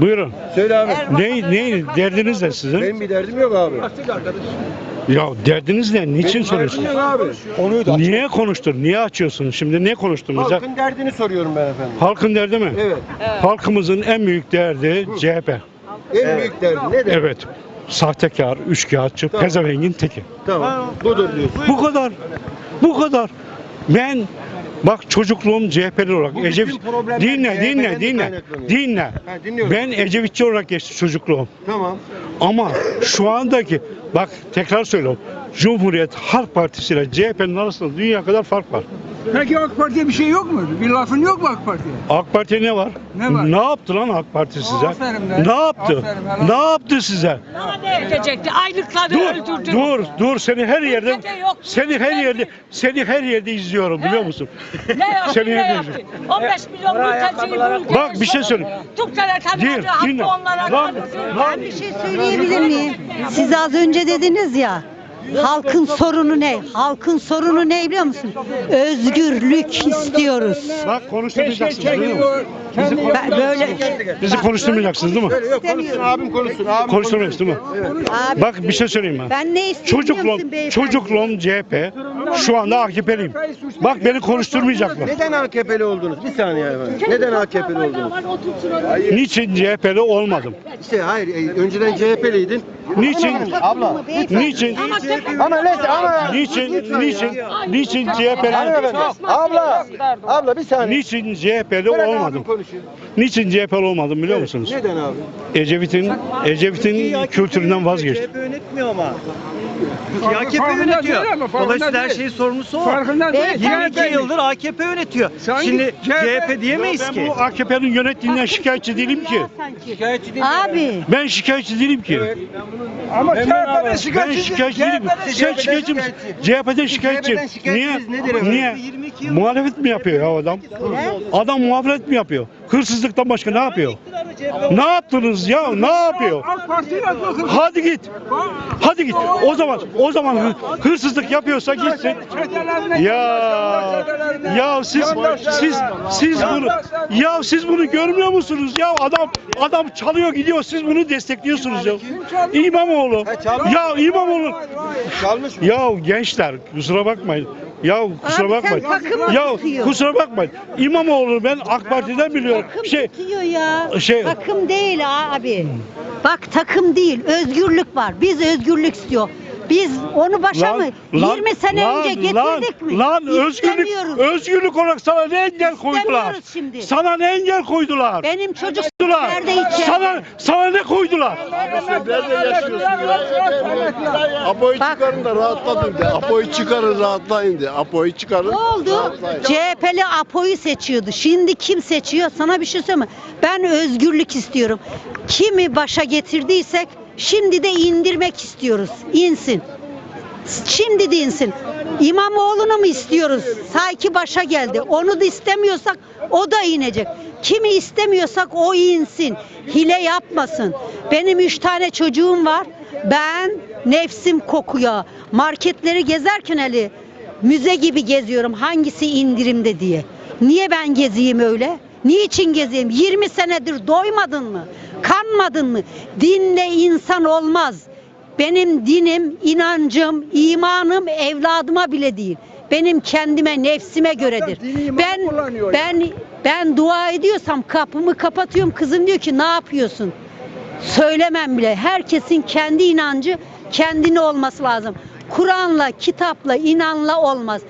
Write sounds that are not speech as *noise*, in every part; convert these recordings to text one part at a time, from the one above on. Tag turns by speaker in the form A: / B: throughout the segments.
A: Buyurun.
B: Söyle abi.
A: Ne, ne derdiniz ne sizin?
B: Benim bir derdim yok abi.
A: Ya derdiniz ne? Niçin
B: Benim
A: soruyorsun?
B: derdim yok abi. Konuyu da
A: Niye konuştun? Niye açıyorsun? Şimdi ne konuştuğumuz? Ya-
B: Halkın derdini soruyorum ben efendim.
A: Halkın derdi mi?
B: Evet.
A: Halkımızın en büyük derdi CHP.
B: En büyük derdi nedir?
A: Evet. Sahtekar, üçkağıtçı,
B: Tamam.
A: pezevengin teki.
B: Tamam. Budur diyorsun.
A: Bu kadar. Bu kadar. Ben bak çocukluğum CHP'li olarak
B: Bu bütün
A: Ecevit
B: problemler
A: dinle
B: CHP'den
A: dinle dinle
B: kaynaklanıyor.
A: dinle.
B: Ha, dinliyorum.
A: Ben Ecevitçi olarak geçti çocukluğum.
B: Tamam.
A: Ama şu andaki bak tekrar söylüyorum. Cumhuriyet Halk Partisi ile CHP'nin arasında dünya kadar fark var.
C: Peki AK Parti'ye bir şey yok mu? Bir lafın yok mu AK Parti'ye?
A: AK Parti ne var?
C: Ne var?
A: Ne yaptı lan AK Parti size?
C: Aferin be.
A: Ne yaptı?
C: Aferin, helal.
A: Ne yaptı size?
D: Daha ne edecekti? Aylıkları
A: Dur,
D: öldürdü.
A: dur, dur. Seni her yerde,
D: Ülkede yok.
A: seni her yerde, seni her yerde izliyorum biliyor musun?
D: Ne yaptı?
A: Seni
D: ne yaptı?
A: yerde.
D: 15 milyon mülteci bu.
A: Bak bir şey söyleyeyim.
D: Türklere
A: dinle.
D: hakkı onlara
A: Lan, lan.
E: Bir şey söyleyebilir miyim? Siz az önce dediniz ya. Halkın sorunu ne? Halkın sorunu ne biliyor musun? Özgürlük istiyoruz.
A: Bak konuşturmayacaksınız değil mi?
E: Ben böyle
A: Bizi konuşturmayacaksınız değil mi?
B: Böyle yok konuşsun abim konuşsun. Abim
A: Konuşturmayız değil mi?
E: abi
A: Bak bir şey söyleyeyim ben.
E: ben ne istiyorum biliyor
A: Çocukluğum,
E: musun beyefendi?
A: çocukluğum CHP, şu anda AKP'liyim. Bak beni konuşturmayacaklar.
B: Neden AKP'li oldunuz? Bir saniye efendim. Neden AKP'li oldunuz?
A: Niçin CHP'li olmadım?
B: İşte hayır, e, önceden CHP'liydin.
A: Niçin?
B: Abla.
A: Niçin?
B: Ama neyse ama.
A: Niçin? Niçin? Niçin CHP'li?
B: Hanımefendi. Abla. Abla bir saniye.
A: Niçin CHP'li olmadım? Niçin CHP'li olmadım biliyor musunuz?
B: Neden abi?
A: Ecevit'in Ecevit'in kültüründen vazgeçtim.
F: CHP yönetmiyor ama.
C: Farkında
F: AKP
C: değil
F: yönetiyor.
C: farkında
F: Dolayısıyla her
C: değil.
F: şeyin sorumlusu o.
C: Farkında değil.
F: 22
C: CHP 'li.
F: yıldır AKP yönetiyor.
C: Sanki
F: Şimdi
C: CHP
F: CHP diyemeyiz
A: Ben
F: ki.
A: bu AKP'nin yönettiğinden şikayetçi değilim ki.
E: Abi
A: Ben şikayetçi değilim ki.
C: Ama CHP'de
A: Ben
C: şikayetçi
A: şikayetçi değilim. Sen
B: CHP'den
A: şikayetçi misin? CHP'den şikayetçi.
B: CHP'den şikayetçiniz
A: Niye?
B: nedir efendim?
A: Niye?
F: 22 yıl-
A: Muhalefet mi yapıyor ya adam? Adam muhalefet mi yapıyor? Hırsızlıktan başka ne yapıyor? Ne yaptınız ya? Ne yapıyor? Hadi git. Hadi git. O zaman o zaman hı- hırsızlık yapıyorsa gitsin. Ya ya siz siz siz bunu ya siz bunu görmüyor musunuz ya adam adam çalıyor gidiyor siz bunu destekliyorsunuz ya. İmamoğlu. Ya İmamoğlu. Ya gençler kusura bakmayın. Ya kusura
E: Abi sen
A: bakmayın.
E: takımı
A: Ya
E: tutuyor.
A: kusura bakmayın. İmamoğlu ben AK Parti'den biliyorum.
E: takım
A: Şey
E: tutuyor ya.
A: şey-
E: Takım değil abi. Bak takım değil, özgürlük var. Biz özgürlük istiyor. Biz onu başa mı 20 sene
A: lan,
E: önce getirdik
A: lan,
E: mi?
A: Lan özgürlük, özgürlük olarak sana ne engel koydular?
E: Şimdi.
A: Sana ne engel koydular?
E: Benim çocuk nerede içeride?
A: Sana, sana ne koydular?
G: Apo'yu
E: Bak.
G: çıkarın da rahatlatın de. Apo'yu çıkarın rahatlayın de. Apo'yu çıkarın.
E: Ne oldu? CHP'li Apo'yu seçiyordu. Şimdi kim seçiyor? Sana bir şey söyleyeyim mi? Ben özgürlük istiyorum. Kimi başa getirdiysek şimdi de indirmek istiyoruz. İnsin. Şimdi de insin. İmamoğlu'nu mu istiyoruz? Sanki başa geldi. Onu da istemiyorsak o da inecek. Kimi istemiyorsak o insin. Hile yapmasın. Benim üç tane çocuğum var. Ben nefsim kokuyor. Marketleri gezerken Ali müze gibi geziyorum. Hangisi indirimde diye. Niye ben gezeyim öyle? Niçin gezeyim? 20 senedir doymadın mı? Kanmadın mı? Dinle insan olmaz. Benim dinim, inancım, imanım evladıma bile değil. Benim kendime, nefsime göredir. Ben ben ben dua ediyorsam kapımı kapatıyorum. Kızım diyor ki ne yapıyorsun? Söylemem bile. Herkesin kendi inancı kendine olması lazım. Kur'an'la, kitapla, inanla olmaz.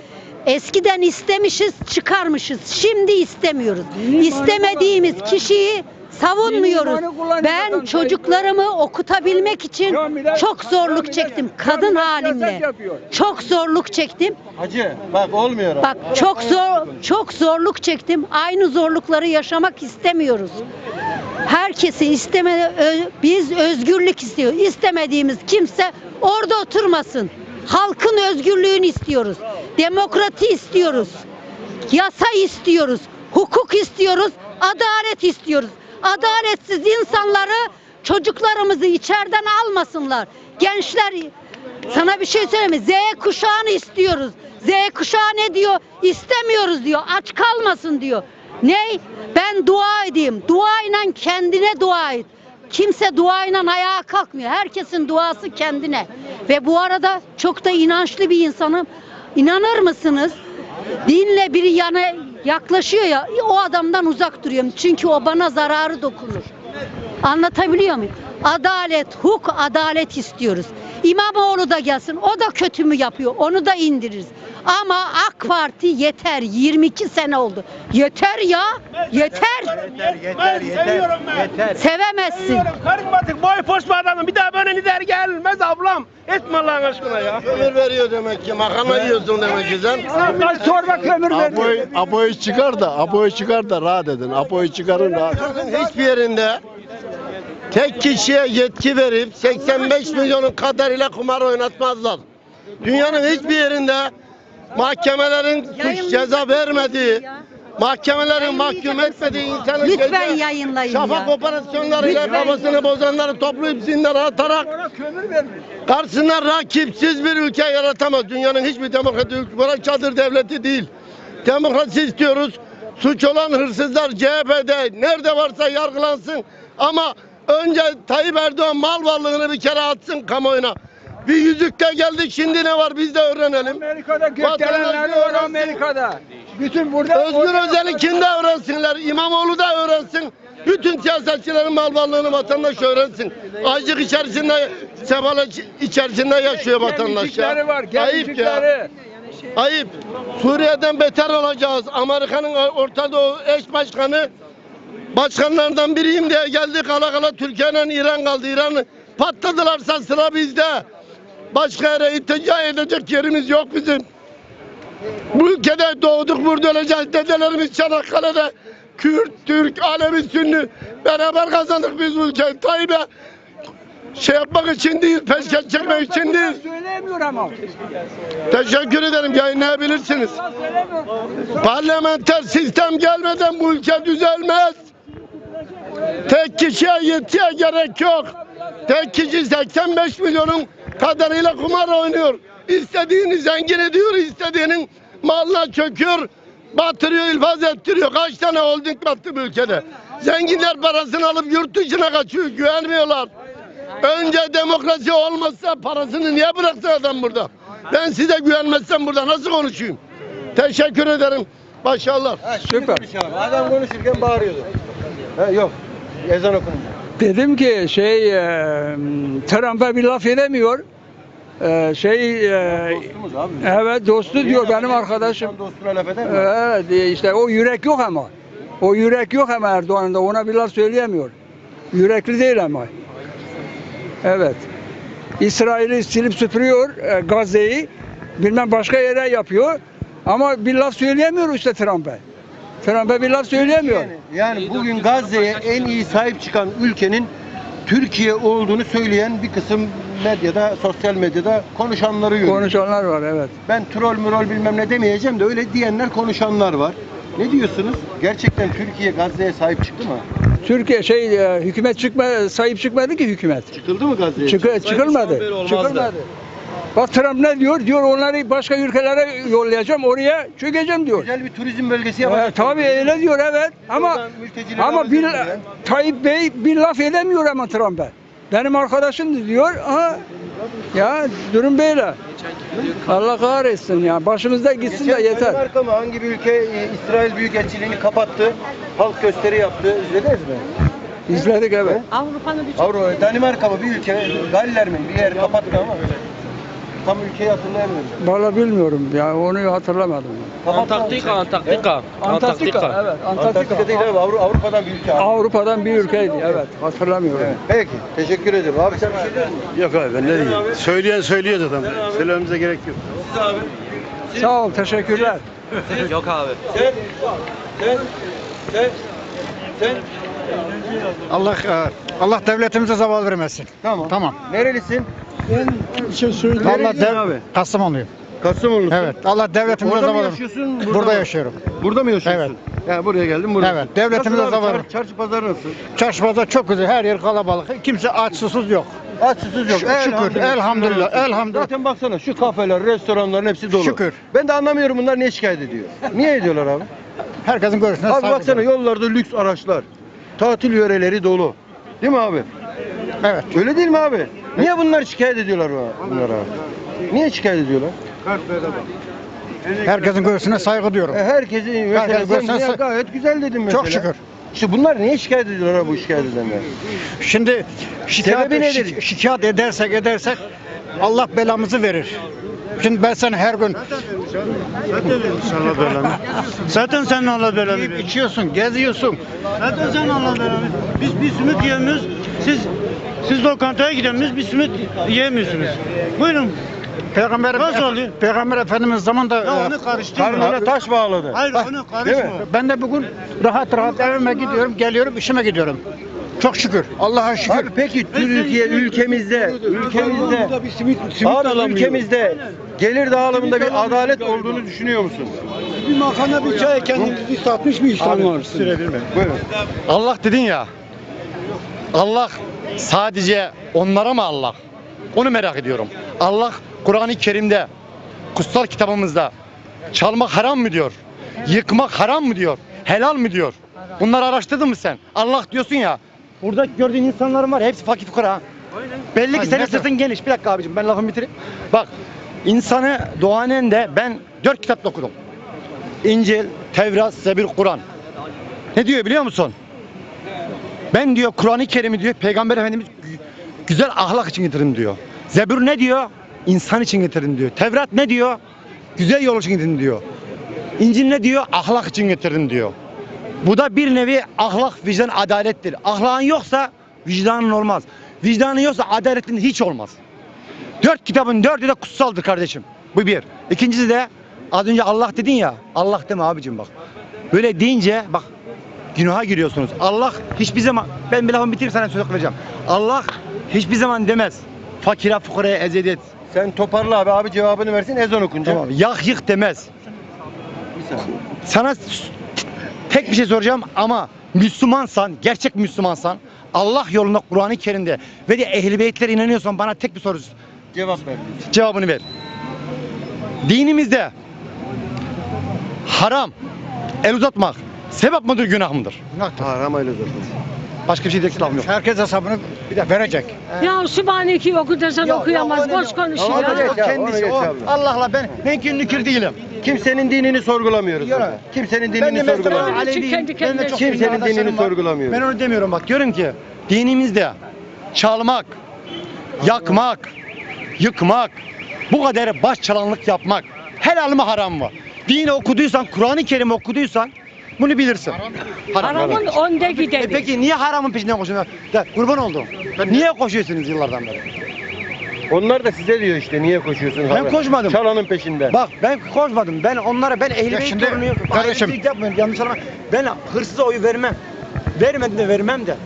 E: Eskiden istemişiz, çıkarmışız. Şimdi istemiyoruz. İstemediğimiz kişiyi savunmuyoruz. Ben çocuklarımı okutabilmek için çok zorluk çektim. Kadın halimle. Çok zorluk çektim.
B: Hacı bak olmuyor abi.
E: Bak çok zor çok zorluk çektim. Aynı zorlukları yaşamak istemiyoruz. Herkesi isteme biz özgürlük istiyoruz. İstemediğimiz kimse orada oturmasın. Halkın özgürlüğünü istiyoruz. Demokrati istiyoruz. Yasa istiyoruz. Hukuk istiyoruz. Adalet istiyoruz. Adaletsiz insanları çocuklarımızı içeriden almasınlar. Gençler sana bir şey söyleyeyim mi? Z kuşağını istiyoruz. Z kuşağı ne diyor? İstemiyoruz diyor. Aç kalmasın diyor. Ney? Ben dua edeyim. Duayla kendine dua et. Kimse duayla ayağa kalkmıyor. Herkesin duası kendine. Ve bu arada çok da inançlı bir insanım. İnanır mısınız? Dinle biri yana yaklaşıyor ya o adamdan uzak duruyorum. Çünkü o bana zararı dokunur. Anlatabiliyor muyum? Adalet, huk, adalet istiyoruz. İmamoğlu da gelsin. O da kötü mü yapıyor? Onu da indiririz. Ama AK Parti yeter. 22 sene oldu. Yeter ya. Yeter.
F: Yeter yeter yeter.
E: Sevemezsin.
H: Karizmatik boy poş bir adamım. Bir daha böyle lider gelmez ablam. Etme Allah'ın aşkına ya.
G: Kömür veriyor demek ki. Makarna yiyorsun demek ki sen.
C: Kaç kömür
G: Apo'yu,
C: verdi.
G: Apo'yu çıkar da, Apo'yu çıkar da rahat edin. Apo'yu çıkarın rahat. Hiçbir yerinde tek kişiye yetki verip 85 milyonun kadarıyla kumar oynatmazlar. Dünyanın hiçbir yerinde mahkemelerin suç ceza vermediği, mahkemelerin mahkum etmediği insanın
E: Lütfen
G: gece
E: yayınlayın
G: şafak
E: ya.
G: operasyonlarıyla
E: Lütfen.
G: babasını bozanları toplayıp zindana atarak. Karşısında rakipsiz bir ülke yaratamaz. Dünyanın hiçbir demokratik ülke, burası çadır devleti değil. Demokrasi istiyoruz. Suç olan hırsızlar CHP'de nerede varsa yargılansın. Ama önce Tayyip Erdoğan mal varlığını bir kere atsın kamuoyuna. Bir yüzükte geldik şimdi ne var biz de öğrenelim.
C: Amerika'da gökdelenleri var Amerika'da. Bütün burada
G: Özgür Özel'in de öğrensinler. İmamoğlu da öğrensin. Bütün siyasetçilerin mal varlığını vatandaş öğrensin. Açlık içerisinde, sefalet içerisinde yaşıyor vatandaş ya.
C: var,
G: Ayıp ya. Ayıp. Suriye'den beter olacağız. Amerika'nın Orta Doğu eş başkanı başkanlardan biriyim diye geldi kala kala Türkiye'yle İran kaldı. İran patladılarsa sıra bizde. Başka yere iltica edecek yerimiz yok bizim. Bu ülkede doğduk burada öleceğiz. Dedelerimiz Çanakkale'de Kürt, Türk, Alevi, Sünni beraber kazandık biz bu ülkeyi. Tayyip'e şey yapmak için değil, peşkeş çekmek için değil.
C: Söyleyemiyor ama.
G: Teşekkür ederim yayınlayabilirsiniz. Parlamenter sistem gelmeden bu ülke düzelmez. Tek kişiye yetkiye gerek yok. Tek kişi 85 milyonun kadarıyla kumar oynuyor. İstediğini zengin ediyor, istediğinin malına çöküyor, batırıyor, ilfaz ettiriyor. Kaç tane holding battı bu ülkede. Zenginler parasını alıp yurt dışına kaçıyor, güvenmiyorlar. Önce demokrasi olmazsa parasını niye bıraksın adam burada? Ben size güvenmezsem burada nasıl konuşayım? Teşekkür ederim. Başarılar.
C: Süper.
B: Adam konuşurken bağırıyordu. Ha, yok. Ezan okununca.
C: Dedim ki şey e, Trump'a bir laf edemiyor. E, şey e,
B: Dostumuz abi.
C: evet dostu diyor benim arkadaşım.
B: İnsan dostuna laf eder mi?
C: Evet e, işte o yürek yok ama. O yürek yok ama Erdoğan'ın da ona bir laf söyleyemiyor. Yürekli değil ama. Evet. İsrail'i silip süpürüyor e, Gazze'yi. Bilmem başka yere yapıyor. Ama bir laf söyleyemiyor işte Trump'a. Trump'a bir laf söyleyemiyor.
B: Yani, yani bugün Gazze'ye en iyi sahip çıkan ülkenin Türkiye olduğunu söyleyen bir kısım medyada, sosyal medyada konuşanları görüyorum.
C: Konuşanlar var evet.
B: Ben troll mürol bilmem ne demeyeceğim de öyle diyenler konuşanlar var. Ne diyorsunuz? Gerçekten Türkiye Gazze'ye sahip çıktı mı?
C: Türkiye şey e, hükümet çıkma sahip çıkmadı ki hükümet.
B: Çıkıldı mı Gazze'ye?
C: Çıkı, çıkılmadı. Çıkılmadı. Bak Trump ne diyor? Diyor onları başka ülkelere yollayacağım, oraya çökeceğim diyor.
B: Güzel bir turizm bölgesi
C: Ee,
B: yapacak.
C: tabii öyle diyor evet. Ama
B: Oradan mültecileri
C: ama bir
B: buraya.
C: Tayyip Bey bir laf edemiyor ama Trump'a. Benim arkadaşım diyor. Aha, ya durum böyle. Allah kahretsin ya. Başımızda gitsin de
B: Geçen
C: yeter.
B: Danimarka mı hangi bir ülke e, İsrail Büyükelçiliğini kapattı? Halk gösteri yaptı. İzlediniz mi?
C: İzledik evet.
D: Avrupa'nın bir
B: Avrupa, Danimarka mı bir ülke, Galler mi bir yer kapattı ama tam ülkeyi hatırlayamıyorum.
C: Vallahi bilmiyorum ya onu hatırlamadım.
H: Antarktika, Antarktika.
C: Antarktika. Evet,
B: Antarktika
C: Antarktika.
B: değil abi Avru- Avrupa'dan bir ülke abi.
C: Avrupa'dan bir ülkeydi evet. Hatırlamıyorum.
B: Evet, Peki teşekkür ederim. Abi sen bir şey diyor musun?
G: Yok abi ben ne diyeyim? Söyleyen söylüyor zaten. Söylememize gerek yok.
C: Sağ ol, teşekkürler.
H: Yok abi.
B: Sen, sen, sen, sen.
I: Allah e, Allah devletimize zaval vermesin.
B: Tamam.
I: Tamam.
B: Nerelisin?
I: Allah
B: Nerelisin
I: dev
B: abi?
I: Kastamonluyum.
B: Kastamonlusun.
I: Evet. Allah devletimize
B: Orada mı yaşıyorsun?
I: Burada,
B: mı?
I: yaşıyorum.
B: Burada mı yaşıyorsun? Evet. Ya buraya geldim burada.
I: Evet, devletimize
B: Nasıl abi?
I: zavallı.
B: Çar- Çarşı pazar nasıl?
I: Çarşıda çok güzel. Her yer kalabalık. Kimse aç susuz yok.
B: Aç susuz yok.
I: Şü- şükür, elhamdülillah, elhamdülillah.
B: Zaten baksana şu kafeler, restoranların hepsi dolu.
I: Şükür.
B: Ben de anlamıyorum bunlar niye şikayet ediyor. Niye ediyorlar abi?
I: Herkesin görüşüne
B: Abi
I: saygı
B: baksana
I: duyuyorum.
B: yollarda lüks araçlar. Tatil yöreleri dolu. Değil mi abi?
I: Evet.
B: Öyle değil mi abi? Niye bunlar şikayet ediyorlar bu- bunlara? Niye şikayet ediyorlar?
I: Herkesin görüşüne saygı duyuyorum.
B: E, herkesin mesela sen
I: görsen
B: niye gayet güzel dedin mesela.
I: Çok şükür.
B: İşte bunlar niye şikayet ediyorlar abi bu şikayet edenler?
I: Şimdi şikayet,
B: Sebebi nedir?
I: şi- şikayet edersek edersek Allah belamızı verir. Şimdi ben sana her gün
A: Allah belanı. Zaten sen Allah belanı
I: yiyip içiyorsun, geziyorsun.
A: Zaten sen Allah belanı Biz bir simit yemiyoruz. Siz siz lokantaya gidemiyorsunuz. Bir simit yemiyorsunuz. Buyurun.
I: Peygamber
A: Nasıl oluyor?
I: Peygamber Efendimiz zamanında
A: Ya
I: e,
A: onu karıştırma.
B: Karnına taş bağladı.
A: Hayır
I: Bak,
A: onu
B: değil
A: karışma.
I: ben de bugün rahat rahat evime gidiyorum, geliyorum, işime gidiyorum. Çok şükür. Allah'a şükür.
B: Abi peki Türkiye ülkemizde ülkemizde abi ülkemizde gelir dağılımında bir adalet olduğunu düşünüyor musun?
I: bir makarna bir çay kendinizi satmış bir insan.
B: Buyurun.
F: Allah dedin ya. Allah sadece onlara mı Allah? Onu merak ediyorum. Allah Kur'an-ı Kerim'de, kutsal kitabımızda çalmak haram mı diyor? Yıkmak haram mı diyor? Helal mi diyor? Bunları araştırdın mı sen? Allah diyorsun ya. Burada gördüğün insanların var hepsi fakir fukara. Belli ki senin sırtın geniş. Bir dakika abicim ben lafımı bitireyim. Bak insanı doğanen de ben dört kitap okudum. İncil, Tevrat, Zebir, Kur'an. Ne diyor biliyor musun? Ben diyor Kur'an-ı Kerim'i diyor Peygamber Efendimiz gü- güzel ahlak için getirdim diyor. Zebur ne diyor? İnsan için getirdim diyor. Tevrat ne diyor? Güzel yol için getirdim diyor. İncil ne diyor? Ahlak için getirdim diyor. Bu da bir nevi ahlak, vicdan, adalettir. Ahlakın yoksa vicdanın olmaz. Vicdanın yoksa adaletin hiç olmaz. Dört kitabın dördü de kutsaldır kardeşim. Bu bir. İkincisi de az önce Allah dedin ya. Allah deme abicim bak. Böyle deyince bak günaha giriyorsunuz. Allah hiçbir zaman ben bir lafımı bitireyim sana söz vereceğim. Allah hiçbir zaman demez. Fakire fukaraya eziyet.
B: Sen toparla abi abi cevabını versin ezan okunca.
F: Tamam. Yak yık demez. Sana tek bir şey soracağım ama Müslümansan, gerçek Müslümansan Allah yolunda Kur'an-ı Kerim'de ve de ehl-i beytlere inanıyorsan bana tek bir soru
B: Cevap ver.
F: cevabını ver. Dinimizde haram, el uzatmak sebep midir, günah mıdır?
B: Haram öyle zaten.
F: Başka bir şey diyecek lafım yok.
I: Herkes hesabını verecek.
D: Ya Sübhaneke'yi oku desen okuyamaz. Boş konuşuyor
B: Onu
D: ya.
B: geç abi, onu
F: kendisi
B: geç
F: o.
B: abi.
F: Allah'la ben ben ki nükür değilim.
B: Kimsenin dinini sorgulamıyoruz.
F: Yok.
B: burada. Kimsenin
F: Ben de
B: dinini
F: mesela
B: sorgulamıyoruz.
D: Alevi-
F: Aleviyim.
D: kendi
F: Ben de
D: kendine
F: çok
B: Kimsenin
F: dinli arkadaşlarım
B: dinini
F: var.
B: sorgulamıyoruz.
F: Ben onu demiyorum bak. Diyorum ki dinimizde çalmak, yakmak, yıkmak, bu kadar baş çalanlık yapmak helal mi haram mı? Dini okuduysan, Kur'an-ı Kerim okuduysan bunu bilirsin. Haram.
D: Haramın önde
F: E
D: gideni.
F: peki niye haramın peşinden koşuyorsun? Ya, kurban oldum. Niye koşuyorsunuz yıllardan beri?
B: Onlar da size diyor işte niye koşuyorsun?
F: Ben koşmadım.
B: Çalanın peşinden.
F: Bak ben koşmadım. Ben onlara ben ehli
I: Ya
F: beyt
I: şimdi
F: torunuyum.
I: kardeşim-
F: Ayrımcılık yapmıyorum. Yanlış anlama. Ben hırsıza oy vermem. Vermedim de vermem de.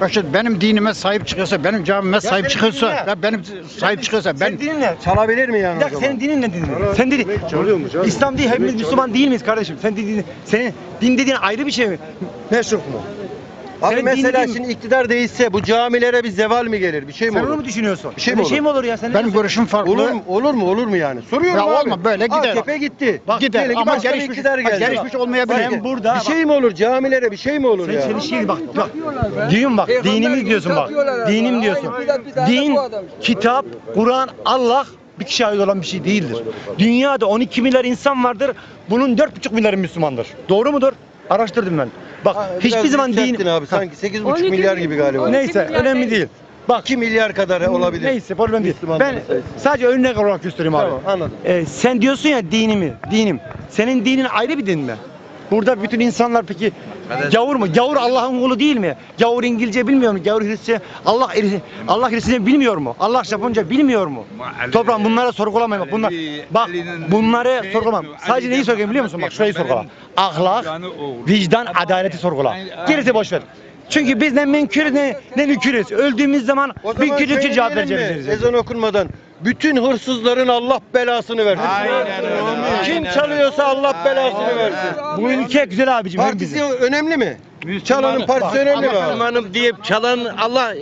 I: Bak şimdi benim dinime sahip çıkıyorsa, benim camime sahip
F: senin
I: çıkıyorsa,
F: dinin
I: ya benim sahip çıkıyorsa ben
F: Senin dinin ne?
B: Çalabilir mi yani
F: Bir dakika senin dinin ne dinin? Sen dedi.
B: Çalıyor mu canım?
F: İslam değil hepimiz Müslüman değil miyiz kardeşim? Sen dediğin senin din dediğin ayrı bir şey mi? Meşruf mu?
B: Abi
F: Senin
B: mesela
F: dinin-
B: şimdi iktidar değişse bu camilere bir zeval mi gelir? Bir şey mi
F: Sen
B: olur?
F: onu mu düşünüyorsun?
B: Bir şey
F: Öyle
B: mi
F: şey
B: olur?
F: mi olur ya? Sen ne
I: benim
F: diyorsun?
I: görüşüm farklı.
B: Olur mu? Olur mu? Olur mu yani? Soruyorum
I: Ya
B: abi.
I: olma, böyle gider.
B: AKP gitti.
I: Bak, gider
B: Diyelim ki
I: ama
B: başka bir
I: gelişmiş-
B: iktidar geldi.
I: gelişmiş olmayabilir.
F: Ben burada
B: Bir şey mi olur? Camilere bir şey mi olur
F: Sen
B: ya?
F: senin şey bak bak. Diyorum bak
C: Peygamber
F: dinimiz
C: gibi
F: diyorsun bak. Dinim diyorsun.
C: Aynı bidat bir tane
F: Din,
C: bu adam.
F: kitap, Kur'an, Allah bir kişiye ait olan bir şey değildir. Dünyada 12 milyar insan vardır. Bunun 4,5 milyarı Müslümandır. Doğru mudur? Araştırdım ben. Bak
B: Ha,
F: hiçbir
B: biraz
F: zaman
B: yükselttin
F: din
B: abi sanki 8,5
D: 12
B: milyar gibi galiba.
D: Ne?
F: neyse
D: milyar
F: önemli
D: değil.
F: değil. Bak
B: 2 milyar kadar olabilir.
F: neyse problem değil.
B: Müslümanların
F: Ben
B: sayısı.
F: sadece örnek olarak göstereyim abi.
B: Tamam anladım.
F: Ee, sen diyorsun ya dinimi, dinim. Senin dinin ayrı bir din mi? Burada bütün insanlar peki gavur mu? Gavur Allah'ın kulu değil mi? Gavur İngilizce bilmiyor mu? Gavur Hristiyan Allah Allah Hristiyan bilmiyor mu? Allah Japonca bilmiyor mu? Toprağım bunlara sorgulamayın bak bunlar. Bak bunları sorgulamam. Sadece neyi sorgulayayım biliyor musun? Bak şurayı sorgula. Ahlak, vicdan, adaleti sorgula. Gerisi boş ver. Çünkü biz ne menkür ne, ne nükürüz. Öldüğümüz zaman bir küçük
B: şöyle
F: cevap vereceğiz.
B: Ezan okunmadan bütün hırsızların Allah belasını versin. Kim çalıyorsa Allah belasını versin.
F: Bu ülke güzel abicim.
B: Partisi önemli mi? Çalanın partisi önemli mi abi?
H: Müslümanım deyip çalan Allah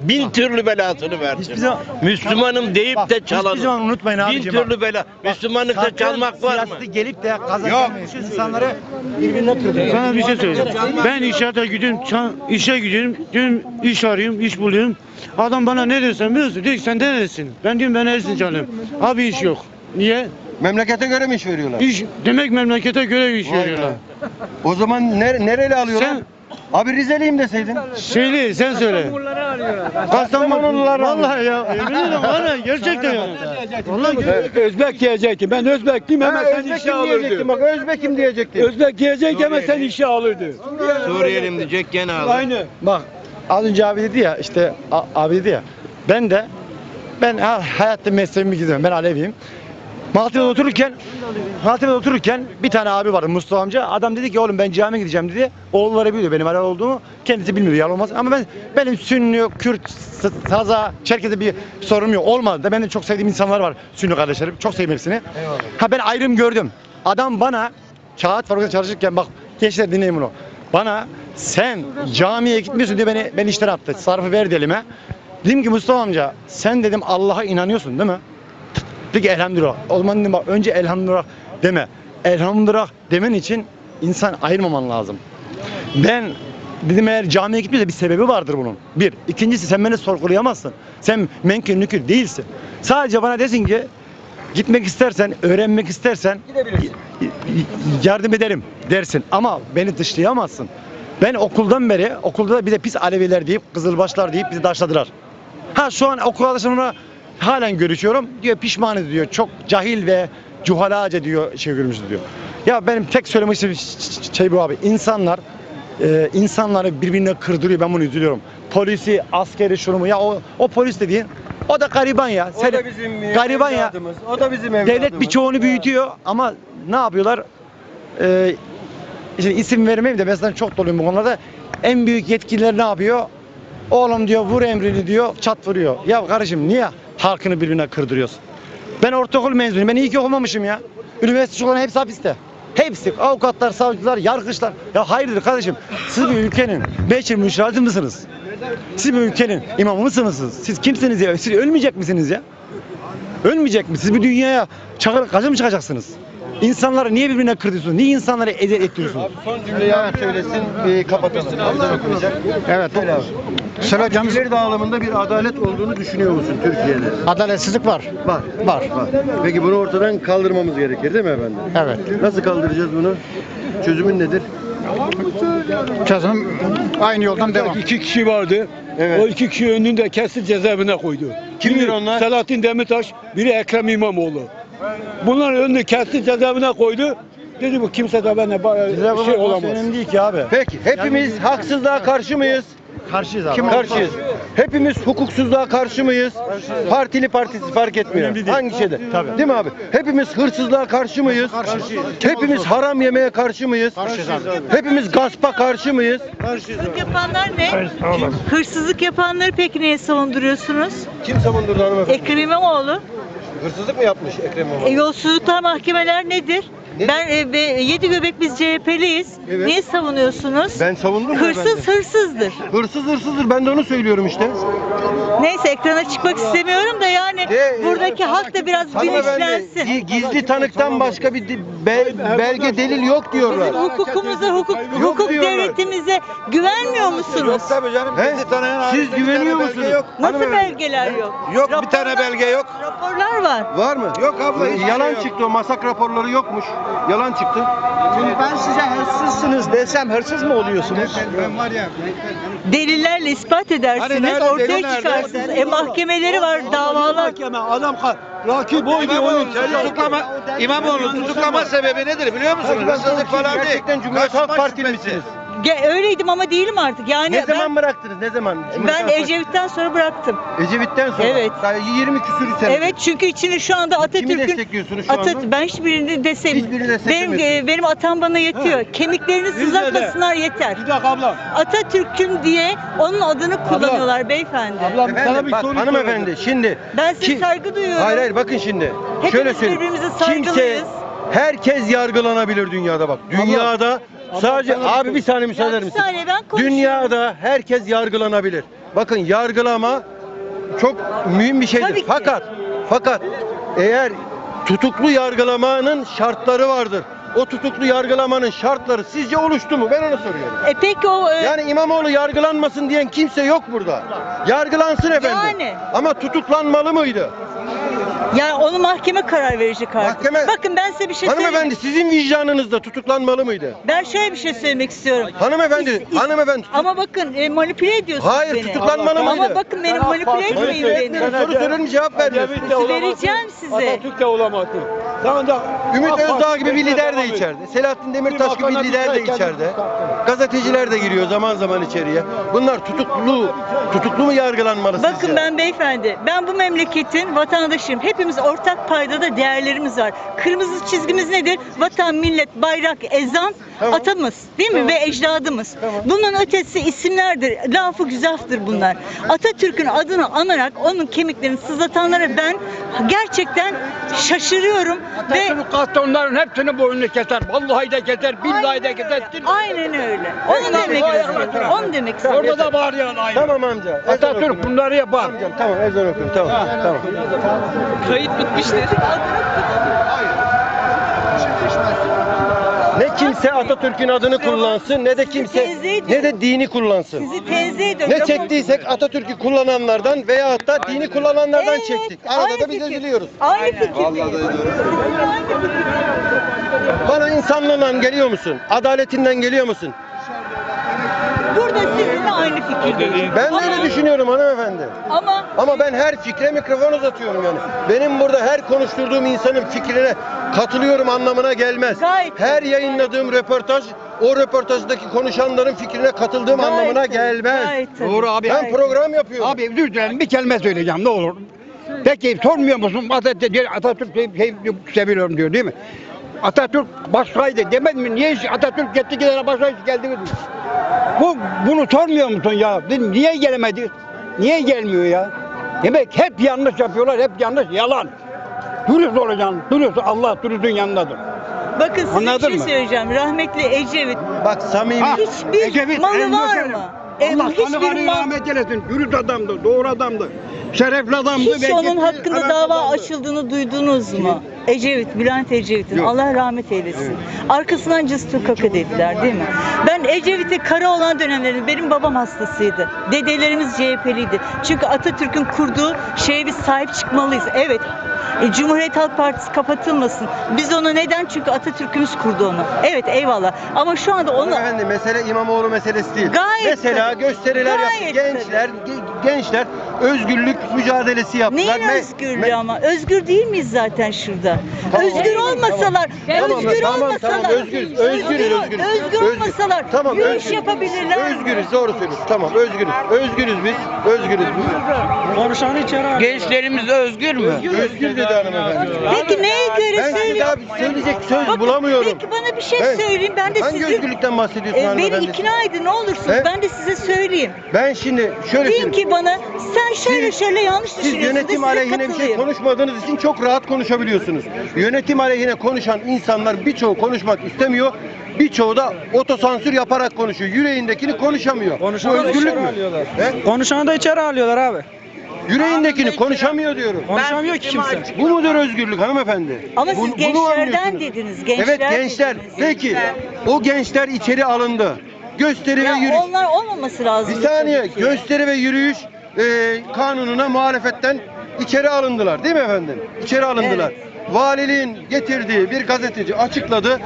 H: bin türlü belasını versin.
F: Hiçbir zaman-
H: Müslümanım deyip
F: Bak,
H: de
F: hiçbir zaman unutmayın
H: Bin
F: abicim bak.
H: türlü bela. Müslümanlıkta
F: Sakın
H: çalmak var mı?
F: siyasete gelip de gelmeyin. insanları birbirine kırdırıyor.
A: Sana bir şey söyleyeceğim. Ben inşaata gidiyorum, ça- işe gidiyorum, diyorum iş arıyorum, iş buluyorum. Adam bana ne diyorsun biliyorsun? Diyor ki sen neredesin? Ben diyorum ben neresin canım? Abi iş yok. Niye?
B: Memlekete göre mi iş veriyorlar?
A: İş demek memlekete göre iş
B: Vay be.
A: veriyorlar.
B: O zaman ner- nereli alıyorlar?
A: Sen-
B: Abi Rizeliyim deseydin.
A: Söyle sen söyle. Kastamonular Vallahi ya. Yemin *laughs* ederim ya gerçekten ya. Vallahi
C: Özbek diyecektim. Ben Özbekliyim
B: Ha, Özbekim diyecektim bak Özbekim diyecektim.
C: Özbek diyecek hemen sen işe alırdı.
H: Suriyeliyim diyecek gene alır.
C: Aynı.
F: Bak az önce abi dedi ya işte a- abi dedi ya ben de ben ha- hayatta mesleğimi gidiyorum ben Aleviyim. Malatya'da otururken Malatya'da otururken bir tane abi vardı Mustafa amca. Adam dedi ki oğlum ben camiye gideceğim dedi. Oğulları biliyor benim Alev olduğumu. Kendisi bilmiyor yalan olmaz. Ama ben benim Sünni, Kürt, Saza, Çerkez'e bir sorunum yok. Olmadı da benim çok sevdiğim insanlar var Sünni kardeşlerim. Çok sevdim hepsini. Ha ben ayrım gördüm. Adam bana kağıt fabrikasında çalışırken bak gençler dinleyin bunu. Bana sen camiye gitmiyorsun diye beni beni işten attı. Sarfı verdi elime. Dedim ki Mustafa amca sen dedim Allah'a inanıyorsun değil mi? Dedi ki elhamdülillah. O zaman dedim bak önce elhamdülillah deme. Elhamdülillah demen için insan ayırmaman lazım. Ben dedim eğer camiye gitmiyorsa bir sebebi vardır bunun. Bir. İkincisi sen beni sorgulayamazsın. Sen menkul nükül değilsin. Sadece bana desin ki gitmek istersen, öğrenmek istersen yardım ederim dersin. Ama beni dışlayamazsın. Ben okuldan beri, okulda da bir de pis Aleviler deyip, Kızılbaşlar deyip bizi taşladılar. Ha şu an okul arkadaşımla halen görüşüyorum. Diyor pişmanız diyor. Çok cahil ve cuhalaca diyor şey görmüşüz diyor. Ya benim tek söylemek istediğim şey bu abi. İnsanlar e, insanları birbirine kırdırıyor. Ben bunu üzülüyorum. Polisi, askeri şunu mu? Ya o, o polis dediğin o da gariban ya.
B: O
F: Sen-
B: da bizim
F: gariban ya.
B: evladımız. O da bizim evladımız.
F: Devlet birçoğunu büyütüyor ama ne yapıyorlar? Ee, işte isim vermeyeyim de zaten çok doluyum bu konularda. En büyük yetkililer ne yapıyor? Oğlum diyor vur emrini diyor çat vuruyor. Ya kardeşim niye halkını birbirine kırdırıyorsun? Ben ortaokul mezunuyum. Ben iyi ki okumamışım ya. Üniversite çocukların hepsi hapiste. Hepsi avukatlar, savcılar, yargıçlar. Ya hayırdır kardeşim? Siz bir ülkenin beşir müşahidi mısınız? Siz bir ülkenin imamı mısınız? siz? Kimsiniz ya? Siz ölmeyecek misiniz ya? Ölmeyecek mi? Siz bir dünyaya çakır, kaça mı çıkacaksınız? İnsanları niye birbirine kırdırıyorsunuz? Niye insanları eziyet ettiriyorsunuz?
B: Son cümleyi abi söylesin, bir kapatalım. Ezan okunacak.
I: Evet.
B: Söyle abi.
I: Söyleyeceğimiz
B: Gelir dağılımında bir adalet olduğunu düşünüyor musun Türkiye'de?
I: adaletsizlik var.
B: Var.
I: Var.
B: Var. Peki bunu ortadan kaldırmamız gerekir değil mi efendim?
I: Evet.
B: Nasıl kaldıracağız bunu? Çözümün nedir?
I: Çözüm aynı yoldan devam.
C: İki kişi vardı.
B: Evet.
C: O iki kişi önünde kesti cezaevine koydu.
B: Kimdir
C: Biri
B: onlar?
C: Selahattin Demirtaş, biri Ekrem İmamoğlu. Bunların önünde kesti cezaevine koydu. Dedi bu kimse de bana ba- şey olamaz.
F: Önemli değil ki abi.
B: Peki hepimiz haksızlığa karşı mıyız?
F: Karşıyız abi.
B: Karşıyız. Hepimiz hukuksuzluğa karşı mıyız? Partili partisi fark etmiyor.
F: Önemli değil.
B: Hangi şeyde?
F: Tabii.
B: Değil mi abi? Hepimiz hırsızlığa karşı mıyız? Hepimiz haram yemeye karşı mıyız? Hepimiz gaspa karşı mıyız?
J: Hırsızlık yapanlar ne? Hırsızlık yapanları peki niye savunduruyorsunuz?
B: Kim savundurdu hanımefendi?
J: Ekrem İmamoğlu.
B: Hırsızlık mı yapmış Ekrem İmamoğlu?
J: E, yolsuzluklar mahkemeler nedir? Ben e, be- yedi göbek biz CHP'liyiz.
B: Evet.
J: Niye savunuyorsunuz?
B: Ben savundum mu
J: Hırsız
B: efendim?
J: hırsızdır.
B: Hırsız hırsızdır. Ben de onu söylüyorum işte.
J: Neyse ekrana çıkmak istemiyorum da yani
B: De, e,
J: buradaki halk da biraz bilinçlensin.
B: gi- gizli tanıktan başka bir di- be- belge delil yok diyorlar.
J: Bizim hukukumuza, hukuk,
B: Yok
J: hukuk
B: diyorlar.
J: devletimize güvenmiyor musunuz?
B: tabii canım. Siz güveniyor musunuz?
J: Nasıl
B: Hanımefendi.
J: belgeler yok?
B: Yok, bir tane belge yok.
J: Raporlar var.
B: Var mı? Yok abla. Yalan çıktı o masak raporları yokmuş. Yalan çıktı.
K: Şimdi ben size hırsızsınız desem hırsız mı oluyorsunuz?
J: Delillerle ispat edersiniz,
K: Hani nerede,
J: ortaya
K: delil nerede?
J: çıkarsınız. E mahkemeleri var, davalar.
C: Adam rakip oydu onun.
K: Tutuklama, İmamoğlu tutuklama sebebi nedir biliyor musunuz? Hırsızlık falan değil.
B: Gerçekten Cumhuriyet Halk Partili misiniz?
J: Ge- öyleydim ama değilim artık. Yani
B: Ne zaman
J: ben,
B: bıraktınız? Ne zaman? Cumhuriyet
J: ben
B: Halk
J: Ecevit'ten sonra bıraktım.
B: Ecevit'ten sonra.
J: Evet.
B: Daha 20 küsür sene.
J: Evet çünkü içinde şu anda
B: Kimi
J: Atatürk'ün
B: destekliyorsunuz şu
J: Atat
B: anda?
J: ben hiçbirini desem.
B: Hiçbirini
J: benim
B: desteklemiyorsunuz.
J: e, benim atam bana yetiyor. Kemiklerini sızlatmasınlar yeter.
C: Bir dakika abla.
J: Atatürk'üm diye onun adını kullanıyorlar beyefendi.
C: Ablam sana
B: Efendim
C: bir
B: bak
C: soru
B: hanımefendi şimdi.
J: Ben size
B: Ki-
J: saygı duyuyorum.
B: Hayır hayır bakın şimdi.
J: Hepimiz
B: Şöyle söyleyeyim.
J: birbirimize
B: Kimse
J: saygılıyız.
B: herkes yargılanabilir dünyada bak. Dünyada sadece abi bir saniye müsaade eder misin?
J: saniye ben konuşuyorum.
B: Dünyada herkes yargılanabilir. bakın yargılama çok mühim bir şeydir.
J: Tabii ki.
B: Fakat fakat eğer tutuklu yargılamanın şartları vardır. O tutuklu yargılamanın şartları sizce oluştu mu? Ben onu soruyorum.
J: E peki o e,
B: Yani İmamoğlu yargılanmasın diyen kimse yok burada. Yargılansın efendim.
J: Yani.
B: Ama tutuklanmalı mıydı?
J: Yani onu mahkeme karar verecek artık.
B: Mahkeme-
J: Bakın ben size bir şey söyleyeyim.
B: Hanımefendi sizin vicdanınızda tutuklanmalı mıydı?
J: Ben şöyle bir şey söylemek istiyorum.
B: Hanımefendi,
J: İs- is-
B: hanefendi.
J: Ama bakın e, manipüle ediyorsunuz
B: Hayır,
J: beni.
B: tutuklanmalı mıydı?
J: Ama bakın beni manipüle etmeyin beni.
B: Soru soruyorum cevap vermiyorsun.
J: Vereceğim size.
A: de olamadı. Daha da
B: Ümit Özdağ gibi bir lider de içeride. Selahattin Demirtaş gibi bir lider de içeride. Gazeteciler de giriyor zaman zaman içeriye. Bunlar tutuklu, tutuklu mu yargılanmalı
J: Bakın
B: sizce?
J: ben beyefendi, ben bu memleketin vatandaşıyım. Hepimiz ortak paydada değerlerimiz var. Kırmızı çizgimiz nedir? Vatan, millet, bayrak, ezan,
B: Tamam.
J: atamız değil mi? Ve ecdadımız. Bunun ötesi isimlerdir. Lafı güzaftır bunlar. Atatürk'ün adını anarak onun kemiklerini sızlatanlara ben gerçekten şaşırıyorum
C: Atatürk kalktı onların hepsini boynunu keser. Vallahi de keser, billahi de keser.
J: aynen öyle. Onu demek istiyorum. Onu demek istiyorum.
C: Orada da bağırıyor aynı.
B: Tamam amca. ezan
C: Atatürk
B: okuyun.
C: bunları yapar.
B: Amcam tamam ezan okuyun tamam. Tamam.
J: Kayıt bitmiştir.
B: Ne kimse Atatürk'ün adını kullansın ne de kimse ne de dini kullansın.
J: Sizi tenzih ediyorum.
B: Ne çektiysek Atatürk'ü kullananlardan veyahut da dini kullananlardan
J: Evet,
B: çektik. Arada
J: aynı
B: da biz
J: fikir.
B: eziliyoruz.
J: Aynı fikirdeyim.
B: Bana insanlığından geliyor musun? Adaletinden geliyor musun?
J: Burada sizinle aynı fikirdeyim.
B: Ben de
J: Ama-
B: öyle düşünüyorum hanımefendi.
J: Ama
B: Ama ben her fikre mikrofon uzatıyorum yani. Benim burada her konuşturduğum insanın fikrine katılıyorum anlamına gelmez.
J: Gayet.
B: Her yayınladığım röportaj o röportajdaki konuşanların fikrine katıldığım
J: Gayet
B: anlamına
J: tabii,
B: gelmez.
J: gayet tabii.
C: Doğru abi.
B: Ben program yapıyorum.
C: Abi özür dilerim bir kelime söyleyeceğim ne olur. Peki sormuyor musun Atatürk, Atatürk şey, şey, seviyorum diyor değil mi? Atatürk başkaydı demedi mi? Niye Atatürk gitti gidene başka hiç geldi mi? Bu, bunu sormuyor musun ya? Niye gelemedi? Niye gelmiyor ya? Demek hep yanlış yapıyorlar, hep yanlış, yalan. Dürüst olacaksın, dürüst, Allah dürüstün yanındadır.
J: bakın size
C: Anladın
J: bir şey
C: mı?
J: söyleyeceğim. Rahmetli Ecevit
B: Bak samimi.
C: Ha,
J: hiçbir
C: Ecevit,
J: malı
C: en
J: var mı? E,
C: Allah
J: hiçbir
C: kanı var
J: mal-
C: rahmet eylesin. Dürüst adamdı, doğru adamdı. Şerefli adamdı.
J: Hiç onun hakkında dava
C: adamdı.
J: açıldığını duydunuz mu? Ecevit, Bülent Ecevit'in.
C: Yok.
J: Allah rahmet eylesin. Arkasından cıstur kaka dediler değil mi? Ben Ecevit'e kara olan dönemlerinde benim babam hastasıydı. Dedelerimiz CHP'liydi. Çünkü Atatürk'ün kurduğu şeye biz sahip çıkmalıyız. Evet. E, Cumhuriyet Halk Partisi kapatılmasın. Biz onu neden? Çünkü Atatürk'ümüz kurdu onu. Evet eyvallah. Ama şu anda onu
B: Hanımefendi mesele İmamoğlu meselesi değil.
J: Gayet
B: Mesela
J: tabii.
B: gösteriler
J: Gayet
B: yaptı. Gençler, ge- gençler özgürlük mücadelesi yaptılar.
J: Neyin
B: Me-
J: özgürlüğü
B: me-
J: ama? Özgür değil miyiz zaten şurada?
B: Tamam.
J: özgür olmasalar,
B: Tamam,
J: özgür
B: tamam,
J: olmasalar,
B: tamam, özgürüz, özgürüz, özgürüz.
J: özgür olmasalar,
B: Tamam,
J: yürüyüş
B: özgürüz.
J: yapabilirler.
B: Özgürüz, doğru söylüyorsun. Tamam, özgürüz. Özgürüz biz, özgürüz biz.
L: Gençlerimiz özgür mü?
B: Özgür dedi hanımefendi.
J: Peki neye göre
B: Ben
J: söylüyor?
B: daha bir söyleyecek söz
J: Bakın,
B: bulamıyorum.
J: Peki bana bir şey
B: Ben-
J: söyleyin. Ben de
B: Hangi
J: sizi
B: özgürlükten bahsediyorsun
J: e, beni ikna edin ne olursunuz.
B: He?
J: Ben de size söyleyeyim.
B: Ben şimdi şöyle
J: Deyin ki bana sen şöyle
B: Siz-
J: şöyle yanlış
B: Siz
J: düşünüyorsun.
B: yönetim
J: da size
B: aleyhine bir şey konuşmadığınız için çok rahat konuşabiliyorsunuz. Yönetim aleyhine konuşan insanlar birçoğu konuşmak istemiyor. Birçoğu da otosansür yaparak konuşuyor. Yüreğindekini konuşamıyor. Bu özgürlük mü? He?
L: Konuşanı da içeri alıyorlar abi.
B: Yüreğindekini konuşamıyor diyorum.
L: Konuşamıyor ki kimse.
B: Bu mudur özgürlük hanımefendi?
J: Ama
B: Bu-
J: siz
B: bunu
J: gençlerden
B: anlıyorsunuz?
J: dediniz. Gençler
B: Evet gençler.
J: dediniz.
B: Peki o gençler içeri alındı. Gösteri
J: Ya
B: ve yürüyüş.
J: onlar olmaması lazım.
B: Bir saniye
J: tabii ki.
B: gösteri ve yürüyüş e, kanununa muhalefetten içeri alındılar değil mi efendim? İçeri alındılar. Valiliğin getirdiği bir gazeteci açıkladı.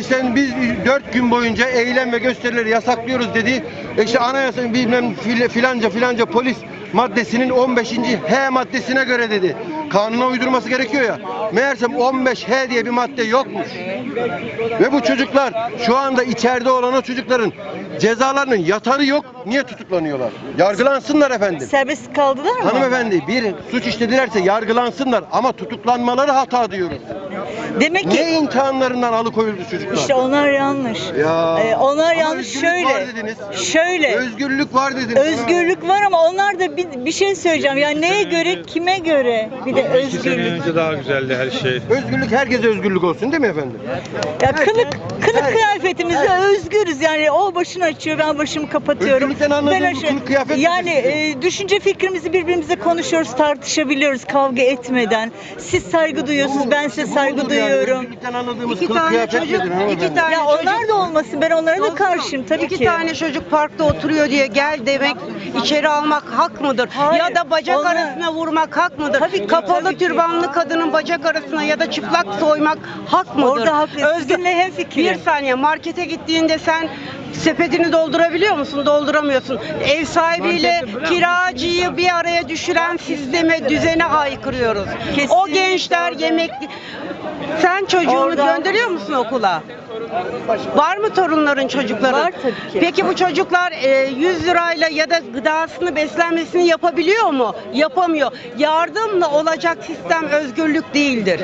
B: İşte biz 4 gün boyunca eylem ve gösterileri yasaklıyoruz dedi. İşte anayasanın bilmem fil- filanca filanca polis maddesinin 15. H maddesine göre dedi. Kanuna uydurması gerekiyor ya. Meğersem 15 H diye bir madde yokmuş. Ve bu çocuklar şu anda içeride olan o çocukların cezalarının yatarı yok. Niye tutuklanıyorlar? Yargılansınlar efendim.
J: Serbest kaldılar mı?
B: Hanımefendi bir suç işledilerse yargılansınlar ama tutuklanmaları hata diyoruz.
J: Demek ki
B: Niye imtihanlarından alıkoyuldu çocuklar?
J: işte onlar yanlış.
B: Ya.
J: Ee, onlar
B: Ama
J: yanlış
B: özgürlük
J: şöyle.
B: var dediniz.
J: Şöyle.
B: Özgürlük var dediniz.
J: Özgürlük var ama onlar da bir, bir şey söyleyeceğim. Yani neye göre, kime göre? Bir de özgürlük.
K: daha güzeldi her şey.
B: Özgürlük herkese özgürlük olsun değil mi efendim?
J: Ya kılık kılık kıyafetimizde özgürüz. Yani o başını açıyor, ben başımı kapatıyorum.
B: Bu
J: aşağı-
B: kılık kıyafet
J: Yani e, düşünce fikrimizi birbirimize konuşuyoruz, tartışabiliyoruz kavga etmeden. Siz saygı duyuyorsunuz, ben size saygı duyuyorum.
B: Anladığımız
M: İki
B: kılık
M: tane
B: kıyafet
M: çocuk,
B: nedir hanımefendi?
M: iki tane
J: Ya onlar da olmasın, ben onlara da karşıyım tabii
M: iki
J: ki.
M: tane çocuk parkta oturuyor diye gel demek içeri almak hak mıdır?
J: Hayır,
M: ya da bacak
J: onlar-
M: arasına vurmak hak mıdır?
J: Tabii ki,
M: Kapalı
J: tabii ki.
M: türbanlı kadının bacak arasına ya da çıplak soymak hak mıdır?
J: Orada haklısın. Sizinle hemfikirim.
M: Bir saniye markete gittiğinde sen sepetini doldurabiliyor musun? Dolduramıyorsun. Ev sahibiyle kiracıyı bir araya düşüren sisteme, düzene aykırıyoruz. O gençler
J: orada.
M: yemek sen çocuğunu
J: Orada-
M: gönderiyor musun okula? Var mı torunların çocukların?
J: Var tabii ki.
M: Peki bu çocuklar e, 100 lirayla ya da gıdasını beslenmesini yapabiliyor mu? Yapamıyor. Yardımla olacak sistem özgürlük değildir.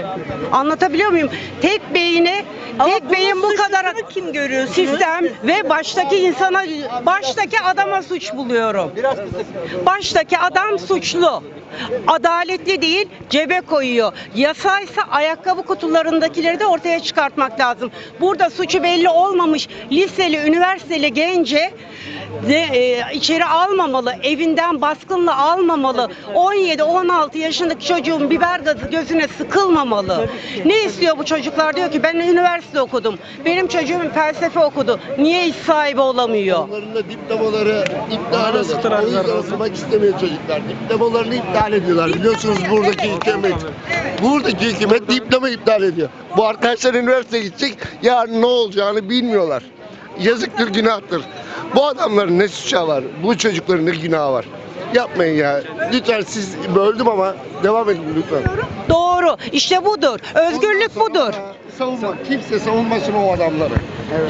M: Anlatabiliyor muyum? Tek beyine
J: Ama
M: tek
J: bunun
M: beyin bu kadar
J: suçlusunu kim görüyorsunuz?
M: sistem ve baştaki insana baştaki adama suç buluyorum. Baştaki adam suçlu. Adaletli değil, cebe koyuyor. Yasaysa ayakkabı kutularındakileri de ortaya çıkartmak lazım. Burada suçu belli olmamış liseli, üniversiteli gence de, e, içeri almamalı, evinden baskınla almamalı. 17-16 yaşındaki çocuğun biber gazı gözüne sıkılmamalı. Ne istiyor bu çocuklar? Diyor ki ben üniversite okudum. Benim çocuğum felsefe okudu. Niye iş sahibi olamıyor?
G: Onların da diplomaları iptal ediyor. O yüzden okumak istemiyor çocuklar. Diplomalarını iptal ediyorlar. Biliyorsunuz buradaki hükümet. Buradaki hükümet diploma iptal ediyor. Bu arkadaşlar üniversiteye gidecek. Yarın ne olacağını bilmiyorlar. Yazıktır, günahtır. Bu adamların ne suçu var? Bu çocukların ne günahı var? Yapmayın ya. Lütfen siz böldüm ama devam edin lütfen.
M: Doğru. İşte budur. Özgürlük budur.
G: Savunma. Kimse savunmasın o adamları.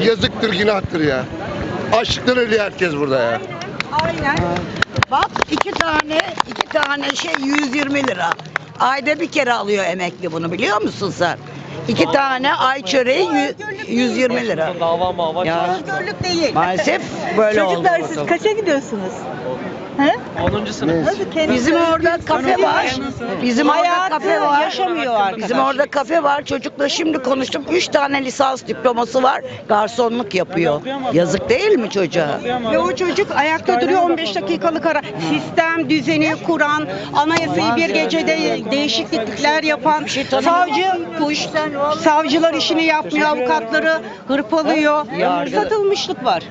G: Yazıktır, günahtır ya. Açlıktan ölüyor herkes burada ya.
M: Aynen.
N: Bak iki tane iki tane şey 120 lira. Ayda bir kere alıyor emekli bunu biliyor musun sen? İki tane ay çöreği yü- 120 lira. Ya
M: Özgürlük değil.
N: maalesef böyle oldu.
J: Çocuklar siz kaça gidiyorsunuz? He?
O: 10. sınıf.
J: Nasıl
N: Bizim orada kafe var. Bizim orada
M: Hayatı
N: kafe var.
M: yaşamıyor arkadaş.
N: Bizim orada kafe var. Çocukla şimdi konuştum. Üç tane lisans diploması var. Garsonluk yapıyor. Yazık değil mi çocuğa?
M: Ve o çocuk ayakta duruyor 15 dakikalık ara. Sistem, düzeni kuran, anayasayı bir gecede değişiklikler yapan, savcı kuş, savcılar işini yapmıyor, avukatları hırpalıyor. Satılmışlık var.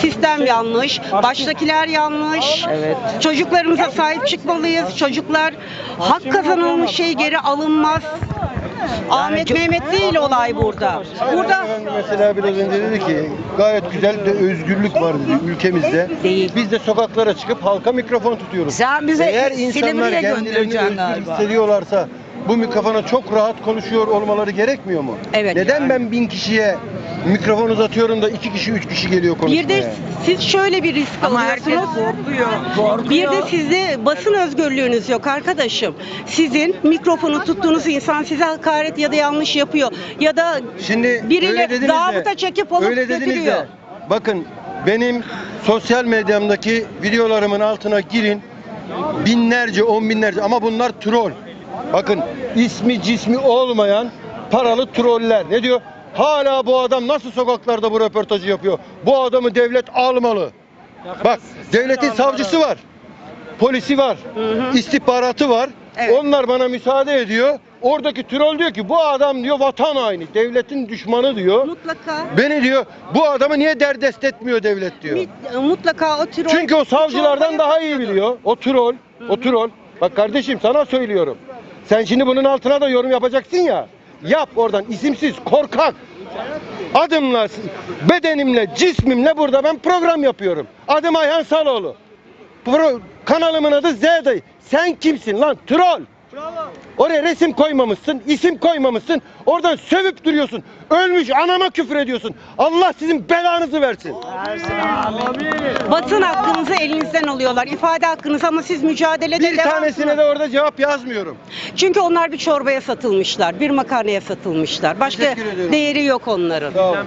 M: Sistem yanlış, baştakiler yanlış.
N: Evet.
M: Çocuklarımıza sahip çıkmalıyız. Çocuklar hak kazanılmış şey geri alınmaz. Ahmet Mehmet değil olay burada. Burada
B: Mesela biraz önce dedi ki gayet güzel bir özgürlük var dedi ülkemizde.
M: Değil.
B: Biz de sokaklara çıkıp halka mikrofon tutuyoruz.
N: Sen bize
B: Eğer insanlar kendilerini
N: göndereceksin
B: özgür
N: galiba.
B: hissediyorlarsa bu mikrofona çok rahat konuşuyor olmaları gerekmiyor mu?
M: Evet.
B: Neden ben bin kişiye mikrofon uzatıyorum da iki kişi üç kişi geliyor konuşmaya?
M: bir de siz şöyle bir risk
N: Ama herkes
M: alıyorsunuz.
N: korkuyor.
M: Bir de sizde basın özgürlüğünüz yok arkadaşım. Sizin mikrofonu tuttuğunuz insan size hakaret ya da yanlış yapıyor. Ya da
B: Şimdi öyle
M: biriyle
B: dediniz
M: zabıta çekip alıp
B: öyle dediniz
M: götürüyor.
B: de, bakın benim sosyal medyamdaki videolarımın altına girin binlerce on binlerce ama bunlar troll. Bakın ismi cismi olmayan paralı troller. Ne diyor? Hala bu adam nasıl sokaklarda bu röportajı yapıyor? Bu adamı devlet almalı. Bak devletin savcısı var. Polisi var. istihbaratı var.
M: Evet.
B: Onlar bana müsaade ediyor. Oradaki troll diyor ki bu adam diyor vatan haini, devletin düşmanı diyor.
M: Mutlaka
B: Beni diyor bu adamı niye derdest etmiyor devlet diyor.
M: mit- mutlaka o troll
B: Çünkü o savcılardan daha iyi biliyor. O troll, o troll. Bak kardeşim sana söylüyorum. Sen şimdi bunun altına da yorum yapacaksın ya. Yap oradan isimsiz, korkak. Adımla, bedenimle, cismimle burada ben program yapıyorum. Adım Ayhan Saloğlu. Pro, kanalımın adı Z dayı. Sen kimsin lan? Troll. Oraya resim koymamışsın, isim koymamışsın. Oradan sövüp duruyorsun. Ölmüş anama küfür ediyorsun. Allah sizin belanızı versin.
M: Basın hakkınızı elinizden alıyorlar. ifade hakkınız ama siz mücadelede
B: Bir
M: devam-
B: tanesine de orada cevap yazmıyorum.
M: Çünkü onlar bir çorbaya satılmışlar, bir makarnaya satılmışlar. Başka
B: Teşekkür ediyorum.
M: değeri yok onların.
B: Sağ.